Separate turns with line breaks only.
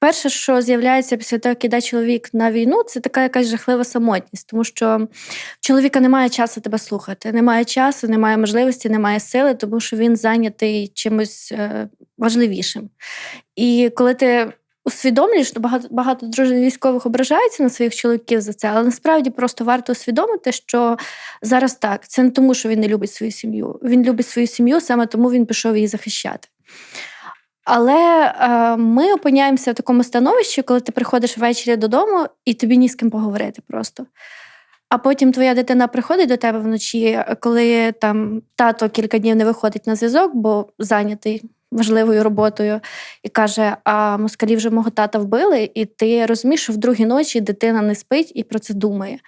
Перше, що з'являється після того, як іде чоловік на війну, це така якась жахлива самотність, тому що в чоловіка немає часу тебе слухати, немає часу, немає можливості, немає сили, тому що він зайнятий чимось е, важливішим. І коли ти усвідомлюєш, що багато багато дружин військових ображаються на своїх чоловіків за це, але насправді просто варто усвідомити, що зараз так, це не тому, що він не любить свою сім'ю. Він любить свою сім'ю, саме тому він пішов її захищати. Але е, ми опиняємося в такому становищі, коли ти приходиш ввечері додому і тобі ні з ким поговорити просто. А потім твоя дитина приходить до тебе вночі, коли там тато кілька днів не виходить на зв'язок, бо зайнятий важливою роботою, і каже: А москалі вже мого тата вбили, і ти розумієш, що в другій ночі дитина не спить і про це думає.